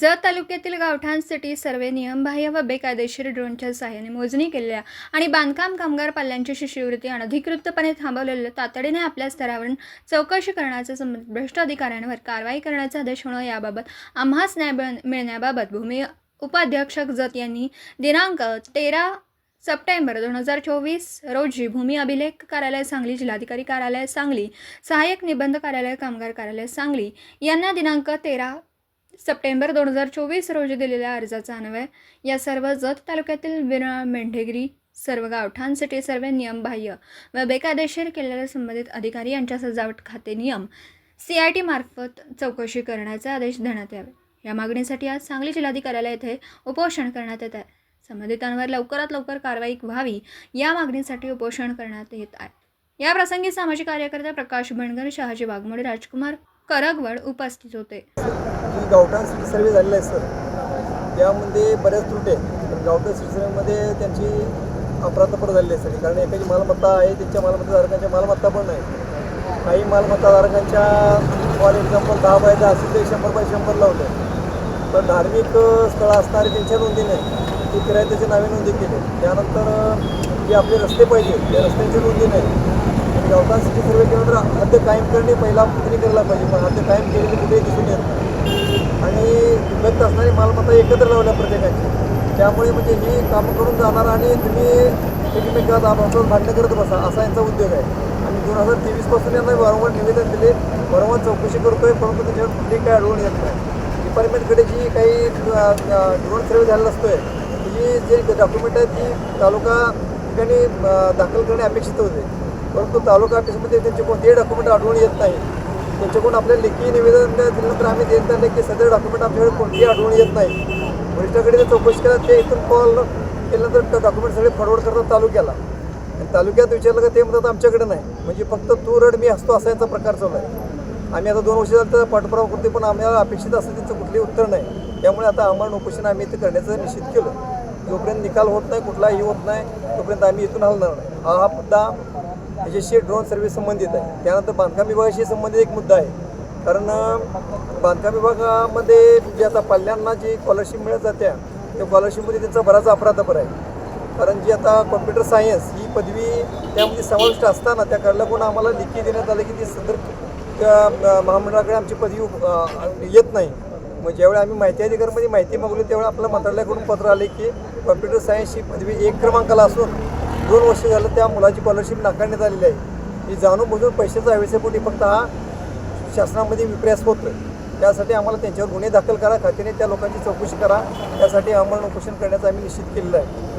जत तालुक्यातील गावठाणसाठी सर्वे नियमबाह्य व बेकायदेशीर ड्रोनच्या सहाय्याने मोजणी केलेल्या आणि बांधकाम कामगार पाल्यांची शिष्यवृत्ती अनधिकृतपणे थांबवलेल्या तातडीने आपल्या स्तरावरून चौकशी करण्याचा संबंधित भ्रष्ट अधिकाऱ्यांवर कारवाई करण्याचा आदेश होणं याबाबत आम्हास न्याय मिळ- मिळण्याबाबत भूमी उपाध्यक्षक जत यांनी दिनांक तेरा सप्टेंबर दोन हजार चोवीस रोजी भूमी अभिलेख कार्यालय सांगली जिल्हाधिकारी कार्यालय सांगली सहाय्यक निबंध कार्यालय कामगार कार्यालय सांगली यांना दिनांक तेरा सप्टेंबर दोन हजार चोवीस रोजी दिलेल्या अर्जाचा अन्वय. या सर्व जत तालुक्यातील विराळ मेंढेगिरी सर्व गावठांसाठी सर्व नियमबाह्य व बेकायदेशीर केलेल्या संबंधित अधिकारी यांच्या सजावट खाते नियम सी आय टी मार्फत चौकशी करण्याचे आदेश देण्यात यावे. या मागणीसाठी आज सांगली जिल्हाधिकाऱ्यालय येथे उपोषण करण्यात येत आहे. संबंधितांवर लवकरात लवकर कारवाई व्हावी या मागणीसाठी उपोषण करण्यात येत आहे. या प्रसंगी सामाजिक कार्यकर्ते प्रकाश बणगर शहाजी वाघमोडे राजकुमार करगवड उपस्थित होते. गावठाण सिटी सर्वे झालेला आहे सर. त्यामध्ये बऱ्याच त्रुटी आहेत. पण गावठाण सिटी सर्वेमध्ये त्यांची अपराधपर झालेली आहे सर. कारण एकाची मालमत्ता आहे त्यांच्या मालमत्ताधारकांच्या मालमत्ता पण नाही. काही मालमत्ताधारकांच्या फॉर एक्झाम्पल दहा बाय दहा असेल ते शंभर बाय शंभर लावले. पण धार्मिक स्थळं असणारे त्यांच्या नोंदी नाही. ते किरायत्याचे नावे नोंदी केले. त्यानंतर जे आपले रस्ते पाहिजे त्या रस्त्यांची नोंदी नाही. आणि गावठाण सिटी सर्वे केल्यानंतर हद्द कायम करणे पहिला त्यांनी करायला पाहिजे. पण हद्द कायम केलेली कुठेही दिसून येत नाही. आणि विभक्त असणारी मालमत्ता एकत्र लावल्या प्रत्येकाची. त्यामुळे म्हणजे ही कामं करून जाणार आणि तुम्ही एकमेकात आपलं भांडणं करत बसा असा यांचा उद्योग आहे. आणि दोन हजार तेवीसपासून यांना वारंवार निवेदन दिले वारंवार चौकशी करतोय परंतु त्याच्यावर कुठली काय आढळून येत नाही. डिपार्टमेंटकडे जी काही ड्रोन सर्वे झालेला असतोय जी जे डॉक्युमेंट आहे ती तालुका ठिकाणी दाखल करणे अपेक्षित होते. परंतु तालुका ऑफिसमध्ये त्यांचे कोणतेही डॉक्युमेंट आढळून येत नाही. त्यांच्याकडून आपल्याला लेखी निवेदन दिल्यानंतर आम्ही देत नाही की सदर डॉक्युमेंट आमच्याकडे कोणतीही आढळून येत नाही. वरिष्ठाकडे जर चौकशी केला ते इथून कॉल केल्यानंतर डॉक्युमेंट सगळे फॉरवर्ड करतात तालुक्याला. आणि तालुक्यात विचारलं का ते म्हणतात आमच्याकडे नाही. म्हणजे फक्त तू रड मी हसतो असा यांचा प्रकार चालू आहे. आम्ही आता दोन वर्ष झालं तर पाठपुरावा करते पण आम्हाला अपेक्षित असं त्यांचं कुठलंही उत्तर नाही. त्यामुळे आता आम्हाला उपोषण आम्ही इथं करण्याचं निश्चित केलं. जोपर्यंत निकाल होत नाही कुठलाही होत नाही तोपर्यंत आम्ही इथून हलणार नाही. हा हा मुद्दा याच्याशी ड्रोन सर्व्हिस संबंधित आहे. त्यानंतर बांधकाम विभागाशी संबंधित एक मुद्दा आहे. कारण बांधकाम विभागामध्ये जे आता पाल्यांना जी स्कॉलरशिप मिळत जात्या त्या स्कॉलरशिपमध्ये त्यांचा बराच अपराधपर आहे. कारण जी आता कॉम्प्युटर सायन्स ही पदवी त्यामध्ये समाविष्ट असताना त्या कारला कोण आम्हाला लिखी देण्यात आलं की ती सदर त्या महामंडळाकडे आमची पदवी येत नाही. मग ज्यावेळी आम्ही माहिती अधिकारमध्ये माहिती मागवली त्यावेळी आपल्या मंत्रालयाकडून पत्र आले की कॉम्प्युटर सायन्स ही पदवी एक क्रमांकाला असून दोन वर्ष झालं त्या मुलाची स्कॉलरशिप नाकारण्यात आलेली आहे. ही जाणून बुजून पैशाचा हवेसेपोटी फक्त हा शासनामध्ये विप्रयास आहे त्यासाठी आम्हाला त्यांच्यावर गुन्हे दाखल करा खात्याने त्या लोकांची चौकशी करा. त्यासाठी आम्हाला उपोषण करण्याचं आम्ही निश्चित केलेलं आहे.